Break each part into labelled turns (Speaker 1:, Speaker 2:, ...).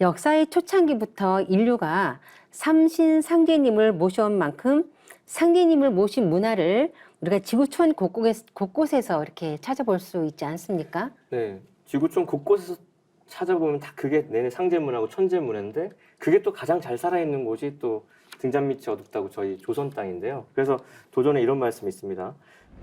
Speaker 1: 역사의 초창기부터 인류가 삼신 상제님을 모셔온 만큼 상제님을 모신 문화를 우리가 지구촌 곳곳에, 곳곳에 서 이렇게 찾아볼 수 있지 않습니까?
Speaker 2: 네, 지구촌 곳곳에서 찾아보면 다 그게 내내 상제문화고 천제문화인데 그게 또 가장 잘 살아있는 곳이 또 등잔 밑이 어둡다고 저희 조선 땅인데요. 그래서 도전에 이런 말씀이 있습니다.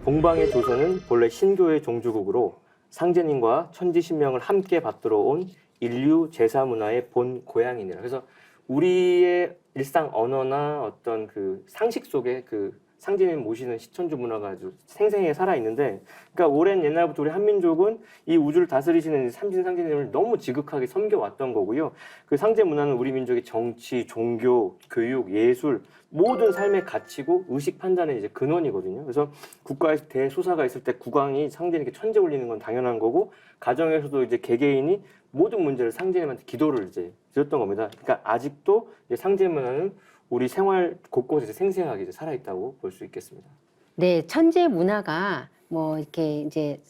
Speaker 2: 동방의 조선은 본래 신교의 종주국으로 상제님과 천지신명을 함께 받들어 온 인류 제사 문화의 본 고향이니라. 그래서 우리의 일상 언어나 어떤 그 상식 속에 그 상제님 모시는 시천주 문화가 아주 생생하게 살아 있는데, 그러니까 오랜 옛날부터 우리 한민족은 이 우주를 다스리시는 삼신 상제님을 너무 지극하게 섬겨왔던 거고요. 그 상제 문화는 우리 민족의 정치, 종교, 교육, 예술 모든 삶의 가치고 의식 판단의 이제 근원이거든요. 그래서 국가의 대소사가 있을 때 국왕이 상제님께 천재 올리는 건 당연한 거고 가정에서도 이제 개개인이 모든 문제를 상제님한테 기도를 이제 드렸던 겁니다. 그러니까 아직도 상제 문화는 우리 생활 곳곳에서 생생하게 이제 살아있다고 볼 수 있겠습니다.
Speaker 1: 네, 천재 문화가 뭐 이렇게 이제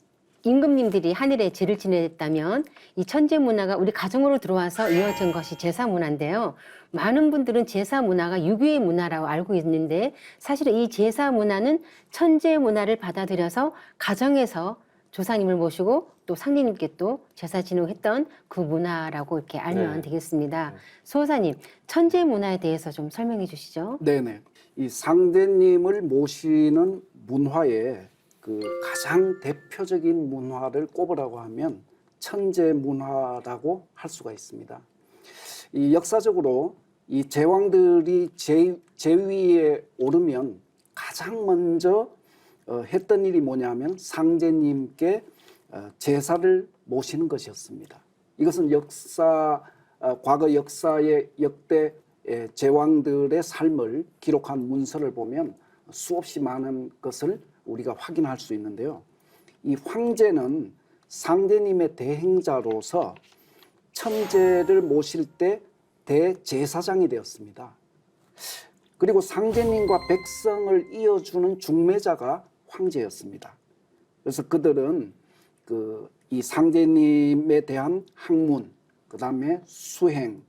Speaker 1: 임금님들이 하늘에 제를 지냈다면 이 천재 문화가 우리 가정으로 들어와서 이어진 것이 제사 문화인데요. 많은 분들은 제사 문화가 유교의 문화라고 알고 있는데 사실은 이 제사 문화는 천재 문화를 받아들여서 가정에서 조상님을 모시고 또 상제님께 또 제사 지내고 했던 그 문화라고 이렇게 알면
Speaker 2: 네.
Speaker 1: 되겠습니다.
Speaker 2: 네.
Speaker 1: 수호사님, 천재 문화에 대해서 좀 설명해 주시죠.
Speaker 3: 네네. 이 상대님을 모시는 문화의 그 가장 대표적인 문화를 꼽으라고 하면 천재 문화라고 할 수가 있습니다. 이 역사적으로 이 제왕들이 제, 제위에 오르면 가장 먼저 어, 했던 일이 뭐냐면 상제님께 어, 제사를 모시는 것이었습니다. 이것은 역사 어, 과거 역사의 역대 에, 제왕들의 삶을 기록한 문서를 보면 수없이 많은 것을 우리가 확인할 수 있는데요. 이 황제는 상제님의 대행자로서 천재를 모실 때 대제사장이 되었습니다. 그리고 상제님과 백성을 이어주는 중매자가 황제였습니다. 그래서 그들은 그 이 상제님에 대한 학문, 그 다음에 수행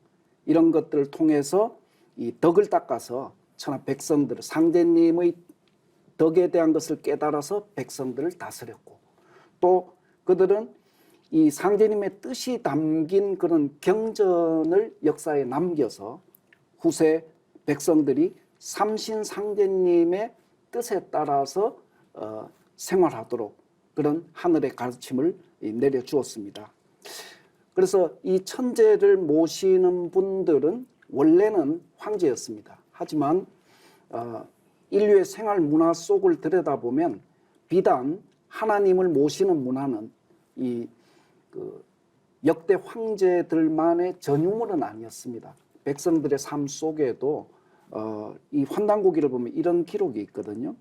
Speaker 3: 이런 것들을 통해서 이 덕을 닦아서 천하 백성들 상제님의 덕에 대한 것을 깨달아서 백성들을 다스렸고 또 그들은 이 상제님의 뜻이 담긴 그런 경전을 역사에 남겨서 후세 백성들이 삼신 상제님의 뜻에 따라서 어, 생활하도록 그런 하늘의 가르침을 이 내려 주었습니다. 그래서 이 천재를 모시는 분들은 원래는 황제였습니다. 하지만 어, 인류의 생활 문화 속을 들여다보면 비단 하나님을 모시는 문화는 이 그 역대 황제들만의 전유물은 아니었습니다. 백성들의 삶 속에도 어, 이 환단고기를 보면 이런 기록이 있거든요.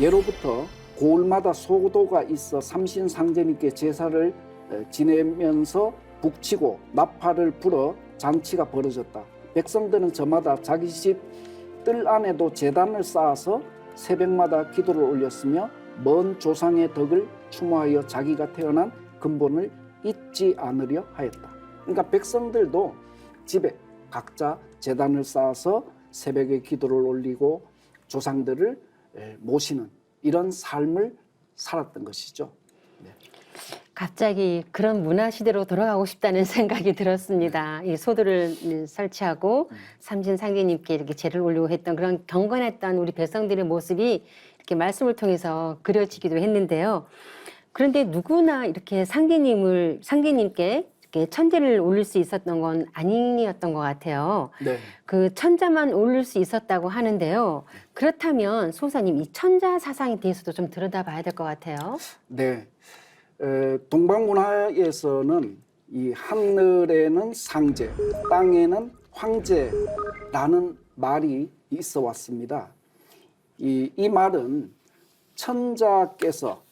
Speaker 3: 예로부터 고을마다 소도가 있어 삼신 상제님께 제사를 에, 지내면서 북치고 나팔을 불어 잔치가 벌어졌다. 백성들은 저마다 자기 집 뜰 안에도 제단을 쌓아서 새벽마다 기도를 올렸으며 먼 조상의 덕을 추모하여 자기가 태어난 근본을 잊지 않으려 하였다. 그러니까 백성들도 집에 각자 제단을 쌓아서 새벽에 기도를 올리고 조상들을 에, 모시는 이런 삶을 살았던 것이죠.
Speaker 1: 갑자기 그런 문화 시대로 돌아가고 싶다는 생각이 들었습니다. 이 소들을 설치하고 삼신 상제님께 이렇게 제를 올리고 했던 그런 경건했던 우리 백성들의 모습이 이렇게 말씀을 통해서 그려지기도 했는데요. 그런데 누구나 이렇게 상제님을 상제님께 이렇게 천재를 올릴 수 있었던 건 아니었던 것 같아요.
Speaker 3: 네.
Speaker 1: 그 천자만 올릴 수 있었다고 하는데요. 그렇다면 소사님 이 천자 사상에 대해서도 좀 들여다봐야 될 것 같아요.
Speaker 3: 네. 에, 동방 문화에서는 이 하늘에는 상제, 땅에는 황제라는 말이 있어 왔습니다. 이, 이 말은 천자께서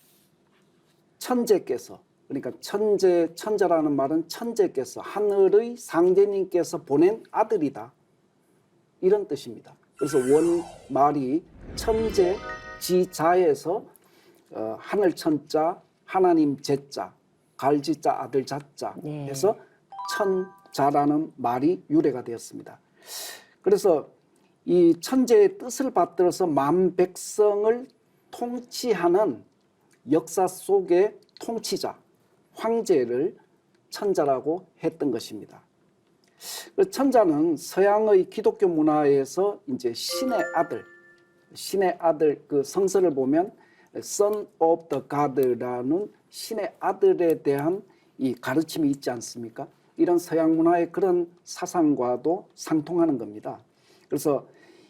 Speaker 3: 천재께서 그러니까 천재 천자라는 말은 천재께서 하늘의 상제님께서 보낸 아들이다 이런 뜻입니다. 그래서 원 말이 천재 지자에서 어, 하늘 천자 하나님 제자 갈지자 아들 자자
Speaker 1: 네.
Speaker 3: 해서 천자라는 말이 유래가 되었습니다. 그래서 이 천재의 뜻을 받들어서 만 백성을 통치하는 역사 속의 통치자, 황제를 천자라고 했던 것입니다. 그 천자는 서양의 기독교 문화에서 이제 신의 아들, 신의 아들 그 성서를 보면 Son of the God라는 신의 아들에 대한 이 가르침이 있지 않습니까? 이런 서양 문화의 그런 사상과도 상통하는 겁니다. 그래서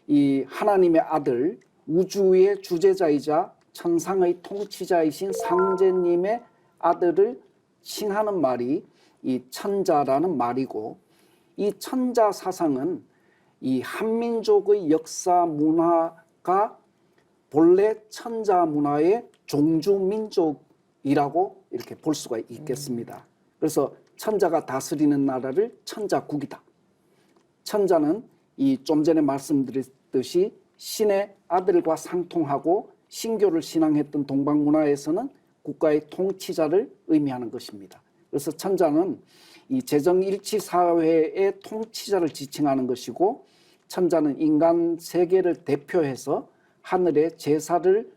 Speaker 3: 이 하나님의 아들, 우주의 주제자이자 천상의 통치자이신 상제님의 아들을 칭하는 말이 이 천자라는 말이고 이 천자 사상은 이 한민족의 역사 문화가 본래 천자 문화의 종주 민족이라고 이렇게 볼 수가 있겠습니다. 그래서 천자가 다스리는 나라를 천자국이다. 천자는 이 좀 전에 말씀드렸듯이 신의 아들과 상통하고 신교를 신앙했던 동방 문화에서는 국가의 통치자를 의미하는 것입니다. 그래서 천자는 이 재정일치 사회의 통치자를 지칭하는 것이고 천자는 인간 세계를 대표해서 하늘에 제사를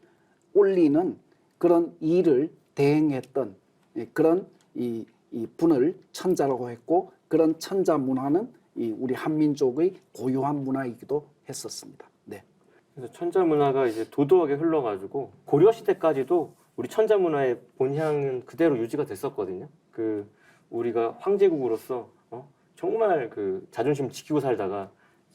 Speaker 3: 올리는 그런 일을 대행했던 예, 그런 이, 이 분을 천자라고 했고 그런 천자 문화는 이 우리 한민족의 고유한 문화이기도 했었습니다. 네.
Speaker 2: 그래서 천자 문화가 이제 도도하게 흘러가지고 고려 시대까지도 우리 천자 문화의 본향은 그대로 유지가 됐었거든요. 그 우리가 황제국으로서 어? 정말 그 자존심 지키고 살다가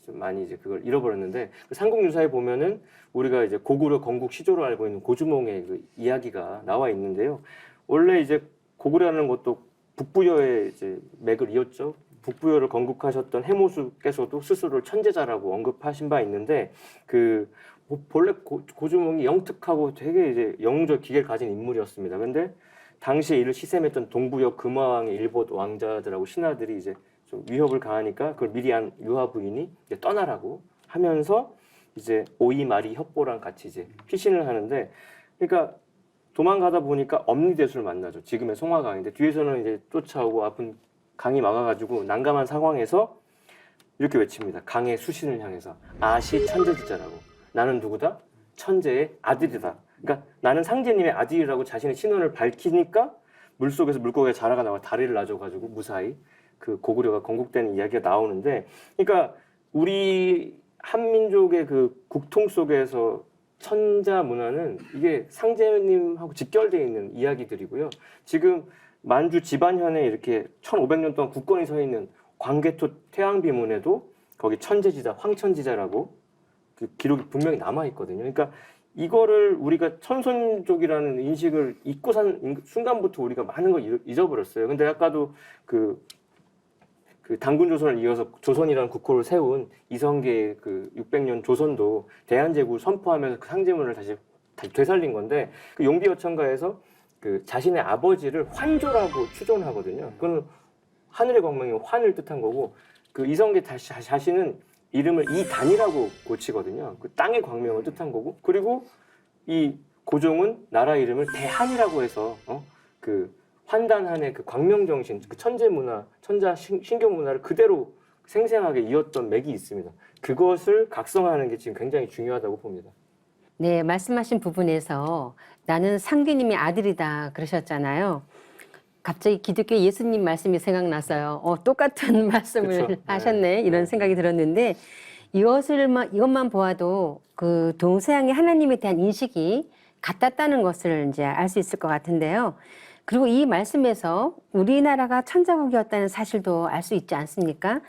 Speaker 2: 좀 많이 이제 그걸 잃어버렸는데 그 삼국유사에 보면은 우리가 이제 고구려 건국 시조로 알고 있는 고주몽의 그 이야기가 나와 있는데요. 원래 이제 고구려라는 것도 북부여의 이제 맥을 이었죠. 북부여를 건국하셨던 해모수께서도 스스로를 천재자라고 언급하신 바 있는데 그뭐 본래 고, 고주몽이 영특하고 되게 이제 영웅적 기계를 가진 인물이었습니다. 근데 당시에 이를 시샘했던 동부역 금화왕의 일본 왕자들하고 신하들이 이제 좀 위협을 가하니까 그걸 미리 한 유화 부인이 이제 떠나라고 하면서 이제 오이마리 협보랑 같이 이제 피신을 하는데 그러니까 도망가다 보니까 엄니대수를 만나죠. 지금의 송화강인데 뒤에서는 이제 쫓아오고 앞은 강이 막아가지고 난감한 상황에서 이렇게 외칩니다. 강의 수신을 향해서 아시 천재지자라고 나는 누구다? 천재의 아들이다. 그러니까 나는 상제님의 아들이라고 자신의 신원을 밝히니까 물속에서 물고기가 자라가 나와 다리를 놔줘가지고 무사히 그 고구려가 건국되는 이야기가 나오는데 그러니까 우리 한민족의 그 국통 속에서 천자 문화는 이게 상제님하고 직결되어 있는 이야기들이고요. 지금 만주 집안현에 이렇게 1500년 동안 국권이 서 있는 광개토 태양비문에도 거기 천재지자, 황천지자라고 그 기록이 분명히 남아 있거든요. 그러니까 이거를 우리가 천손족이라는 인식을 잊고 산 순간부터 우리가 많은 걸 잊- 잊어버렸어요. 근데 아까도 그, 그 단군 조선을 이어서 조선이라는 국호를 세운 이성계의 그 600년 조선도 대한제국을 선포하면서 그 상제문을 다시, 다시 되살린 건데 그 용비 어천가에서 그 자신의 아버지를 환조라고 추존하거든요. 그건 하늘의 광명이 환을 뜻한 거고 그 이성계 자- 자- 자신은 이름을 이단이라고 고치거든요. 그 땅의 광명을 뜻한 거고 그리고 이 고종은 나라 이름을 대한이라고 해서 어? 그 환단한의 그 광명 정신, 그 천재 문화, 천자 신, 신교 문화를 그대로 생생하게 이었던 맥이 있습니다. 그것을 각성하는 게 지금 굉장히 중요하다고 봅니다.
Speaker 1: 네, 말씀하신 부분에서 나는 상계님의 아들이다 그러셨잖아요. 갑자기 기독교 예수님 말씀이 생각났어요. 어, 똑같은 말씀을
Speaker 2: 그쵸.
Speaker 1: 하셨네.
Speaker 2: 네.
Speaker 1: 이런
Speaker 2: 네.
Speaker 1: 생각이 들었는데 이것을 이것만 보아도 그 동서양의 하나님에 대한 인식이 같았다는 것을 이제 알 수 있을 것 같은데요. 그리고 이 말씀에서 우리나라가 천자국이었다는 사실도 알 수 있지 않습니까?